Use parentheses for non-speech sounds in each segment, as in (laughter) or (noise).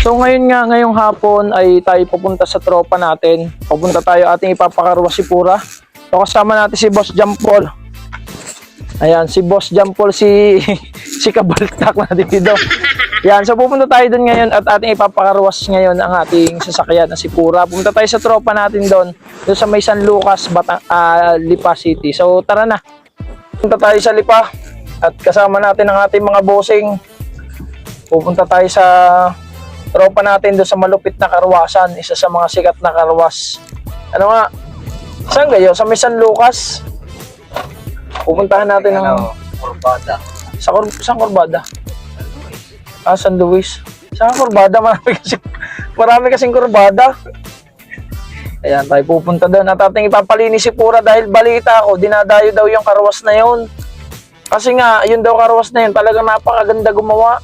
So ngayon nga, ngayong hapon ay tayo pupunta sa tropa natin. Pupunta tayo ating ipapakarwa si Pura. So kasama natin si Boss Jampol. Ayan, si Boss Jampol, si (laughs) si Kabaltak na dito. Yan, so pupunta tayo doon ngayon at ating ipapakarwas ngayon ang ating sasakyan na si Pura. Pupunta tayo sa tropa natin doon, doon sa may San Lucas, Bata, ah, Lipa City. So tara na. Pupunta tayo sa Lipa at kasama natin ang ating mga bossing. Pupunta tayo sa tropa natin doon sa malupit na karwasan, isa sa mga sikat na karwas. Ano nga? Saan kayo? Sa may San Lucas? Pupuntahan natin ng Ano, kurbada. sa Cor sa Corbada. Ah, San Luis. Sa Corbada, marami kasi marami kasing Corbada. Ayan, tayo pupunta doon at ating ipapalinis si Pura dahil balita ako, dinadayo daw yung karwas na yun. Kasi nga, yun daw karwas na yun, talagang napakaganda gumawa.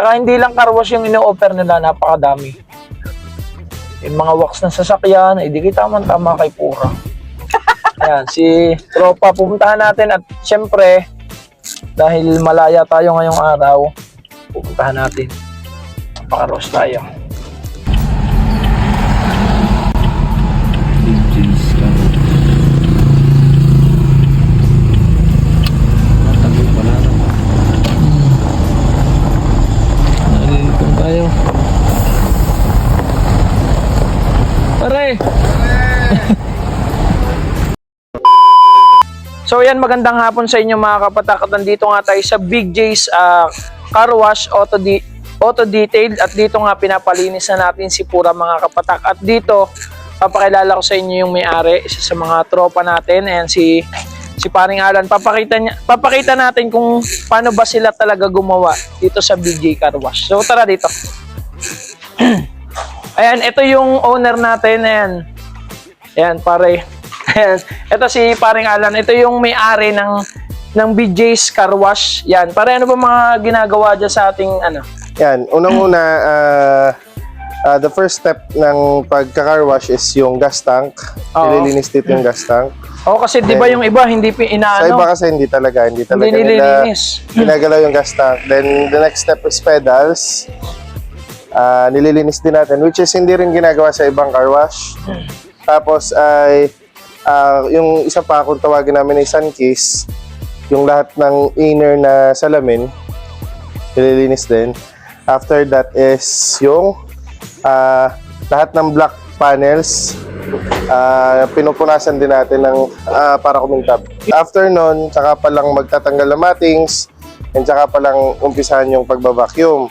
Tsaka hindi lang karwas yung ino-offer nila, napakadami. Yung mga wax ng sasakyan, eh di kita man tama kay Pura. (laughs) Ayan, si Tropa, pupuntahan natin at syempre, dahil malaya tayo ngayong araw, pupuntahan natin. Pakaros tayo. So yan, magandang hapon sa inyo mga kapatak. At nandito nga tayo sa Big J's ah, Car Wash Auto, Di- Auto Detail. At dito nga pinapalinis na natin si Pura mga kapatak. At dito, papakilala ko sa inyo yung may-ari, isa sa mga tropa natin. Ayan si si Paring Alan. Papakita, niya, papakita natin kung paano ba sila talaga gumawa dito sa Big J Car Wash. So tara dito. (clears throat) Ayan, ito yung owner natin. Ayan. Ayan, pare. Ayan. Ito si paring Alan. Ito yung may-ari ng ng BJ's Car Wash. Yan. Pare, ano ba mga ginagawa dyan sa ating ano? Yan, unang-una, ah, ah, the first step ng pagka-car wash is yung gas tank. Oo. Nililinis dito yung gas tank. O kasi di ba yung iba hindi pi Sa inaano? iba kasi hindi talaga, hindi talaga Hindi nila nililinis. ginagalaw yung gas tank. Then the next step is pedals. Ah, nililinis din natin, which is hindi rin ginagawa sa ibang car wash. Tapos ay ah, yung isa pa kung tawagin namin ay sun kiss, yung lahat ng inner na salamin, nililinis din. After that is yung ah, lahat ng black panels, ah, pinupunasan din natin ng ah, para kumintab. After nun, tsaka pa lang magtatanggal ng matings, and tsaka pa lang umpisahan yung pagbabacuum.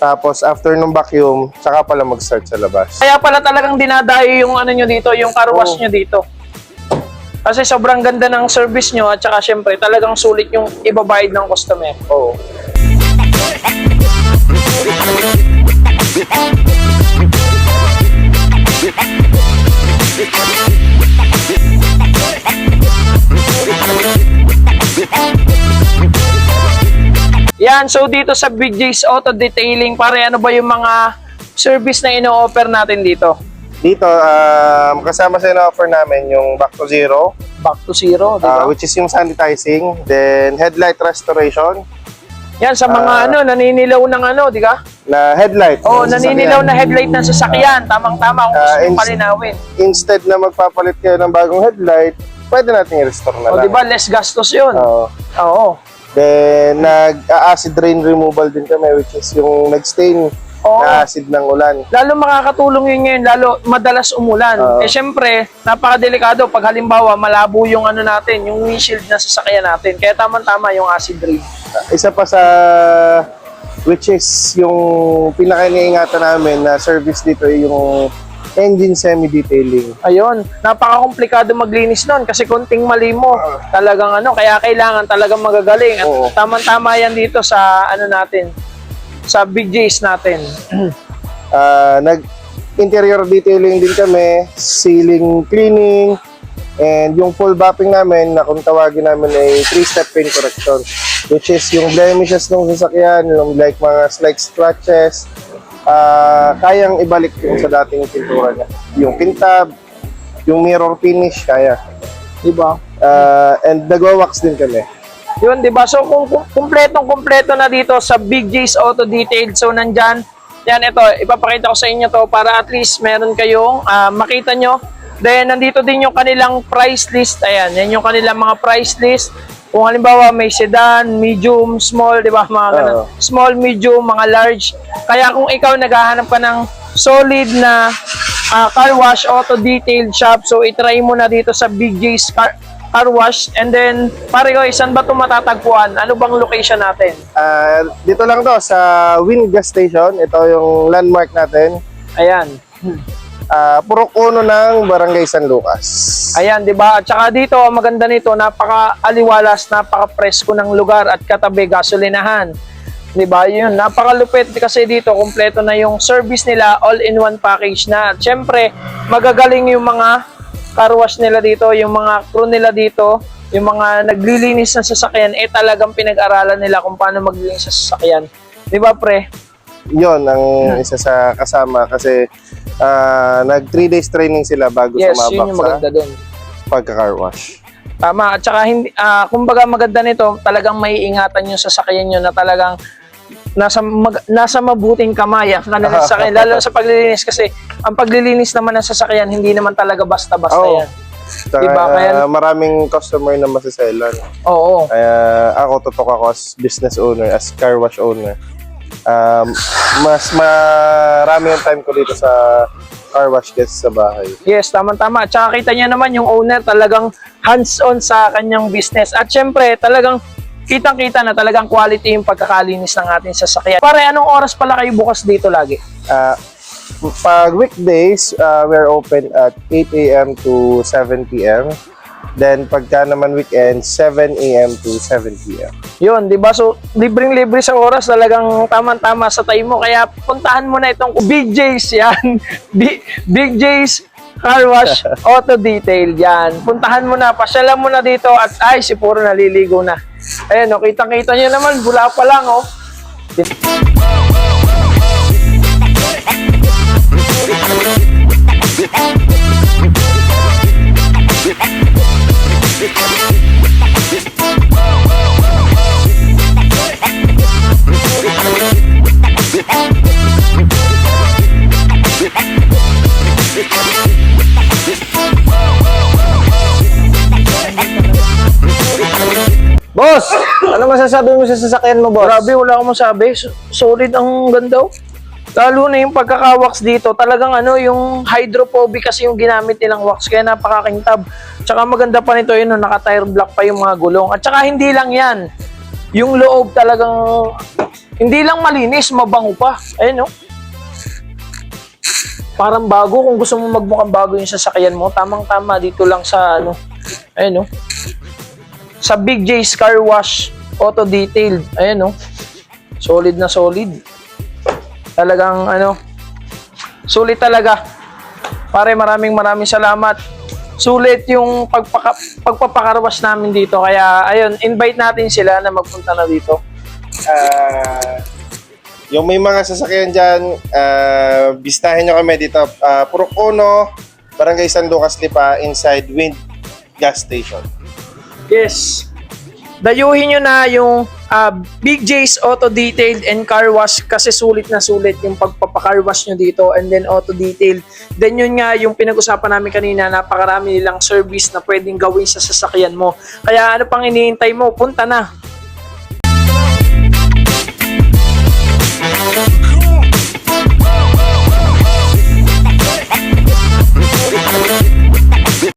Tapos after nung vacuum, tsaka pa lang mag-start sa labas. Kaya pala talagang dinadayo yung ano nyo dito, yung car wash nyo dito. Kasi sobrang ganda ng service nyo at saka syempre talagang sulit yung ibabayad ng customer. Oo. Yan, so dito sa Big J's Auto Detailing, pare ano ba yung mga service na ino-offer natin dito? Dito, um, kasama sa offer namin yung back to zero, Back to zero, di ba? uh, which is yung sanitizing, then headlight restoration, Yan, sa mga ah, ano, naninilaw ng ano, di ba? na headlight. Oo, ng naninilaw na headlight ng sasakyan. Tamang-tama kung gusto Ah, mong palinawin. Instead na magpapalit kayo ng bagong headlight, pwede natin i-restore na O, lang. di ba, less gastos yun. Oo. Oo. Then, nag-acid rain removal din kami, which is yung nag-stain Oo. na acid ng ulan. Lalo makakatulong yun ngayon, lalo madalas umulan. Oo. eh syempre, napakadelikado pag halimbawa malabo yung ano natin, yung windshield na sasakyan natin. Kaya tama-tama yung acid rain. Isa pa sa which is yung pinaka-iniingatan namin na service dito ay yung engine semi-detailing. Ayun, napaka-komplikado maglinis nun kasi konting mali mo. Talagang ano, kaya kailangan talagang magagaling. At Oo. tama-tama yan dito sa ano natin, sa Big J's natin. (clears throat) Ah, nag interior detailing din kami, ceiling cleaning, and yung full mapping namin na kung tawagin namin ay three-step paint correction which is yung blemishes ng sasakyan, yung like mga slight scratches, ah kayang ibalik yung sa dating pintura niya. Yung pintab, yung mirror finish, kaya. Di ba? Ah, and nagwa-wax din kami. Yun, di ba? So, kung kung kumpletong kumpleto na dito sa Big J's Auto Detail, so nandyan, Yan, ito, ipapakita ko sa inyo to para at least meron kayong ah, makita nyo. Then, nandito din yung kanilang price list. Ayan, yan yung kanilang mga price list. Kung halimbawa may sedan, medium, small, di ba? Mga ganun. Oo. Small, medium, mga large. Kaya kung ikaw naghahanap ka ng solid na ah, car wash, auto detailed shop, so itry mo na dito sa Big J's car, car wash. And then, pare ko, saan ba ito matatagpuan? Ano bang location natin? Ah, dito lang to sa Wind Gas Station. Ito yung landmark natin. Ayan. Ah, Purok Uno ng Barangay San Lucas. Ayan, 'di ba? At saka dito, ang maganda nito, napaka-aliwalas, napaka-presko ng lugar at katabi gasolinahan. 'Di ba? 'Yun, napakalupit kasi dito kumpleto na yung service nila, all-in-one package na. At syempre, magagaling yung mga car wash nila dito, yung mga crew nila dito, yung mga naglilinis ng sasakyan, eh talagang pinag-aralan nila kung paano maglinis sa sasakyan. 'Di ba, pre? Yon ang isa sa kasama kasi ah, nag 3 days training sila bago Yes, sumabak yun yung sa maganda doon. pagka-car wash. Tama. At saka, hindi, ah, kumbaga maganda nito, talagang maiingatan yung sasakyan nyo na talagang nasa mag, nasa mabuting kamay ang kanilang (laughs) sasakyan. Lalo sa paglilinis kasi ang paglilinis naman ng sasakyan, hindi naman talaga basta-basta Oo. yan. Saka, Diba? Kaya- ah, maraming customer na masiselan. Oo. Kaya ako tutok ako as business owner, as car wash owner. Um, mas marami yung time ko dito sa car wash kaysa sa bahay. Yes, tama-tama. At saka kita niya naman yung owner talagang hands-on sa kanyang business. At syempre, talagang kitang-kita na talagang quality yung pagkakalinis ng ating sasakyan. Pare, anong oras pala kayo bukas dito lagi? Ah, pag weekdays, ah, we're open at 8 a.m. to 7 p.m. Then pagka naman weekend, 7 a.m. to 7 p.m. Yun, di ba? So, libreng-libre sa oras, talagang tamang-tama sa time mo. Kaya puntahan mo na itong Big J's yan. (laughs) Big, Big J's Car Wash (laughs) Auto Detail yan. Puntahan mo na, pasyalan mo na dito at ay, si Puro naliligo na. Ayan, oh, kitang-kita nyo naman, bula pa lang, oh. (laughs) Boss, ano masasabi mo sa sasakyan mo, boss? Grabe, wala akong masabi. Solid ang ganda, oh. Lalo na yung pagkaka-wax dito, talagang ano, yung hydrophobic kasi yung ginamit nilang wax, kaya napakakintab. Tsaka maganda pa nito yun, naka-tire block pa yung mga gulong. At tsaka hindi lang yan, yung loob talagang, hindi lang malinis, mabango pa. Ayun, no? Parang bago, kung gusto mo magmukhang bago yung sasakyan mo, tamang-tama dito lang sa, ano, ayun, no? Sa Big J's Car Wash Auto Detailed. Ayan, no? Solid na solid. Talagang ano, sulit talaga. Pare, maraming maraming salamat. Sulit yung pagpaka, pagpapakarwas namin dito. Kaya, ayun, invite natin sila na magpunta na dito. Ah, yung may mga sasakyan dyan, ah, bistahin nyo kami dito. Uh, Purok Uno, Barangay San Lucas Lipa, inside Wind Gas Station. Yes. Dayuhin nyo na yung ah, Big J's Auto Detailed and Car Wash kasi sulit na sulit yung pagpapacar wash nyo dito and then auto detailed. Then yun nga yung pinag-usapan namin kanina, napakarami nilang service na pwedeng gawin sa sasakyan mo. Kaya ano pang iniintay mo, punta na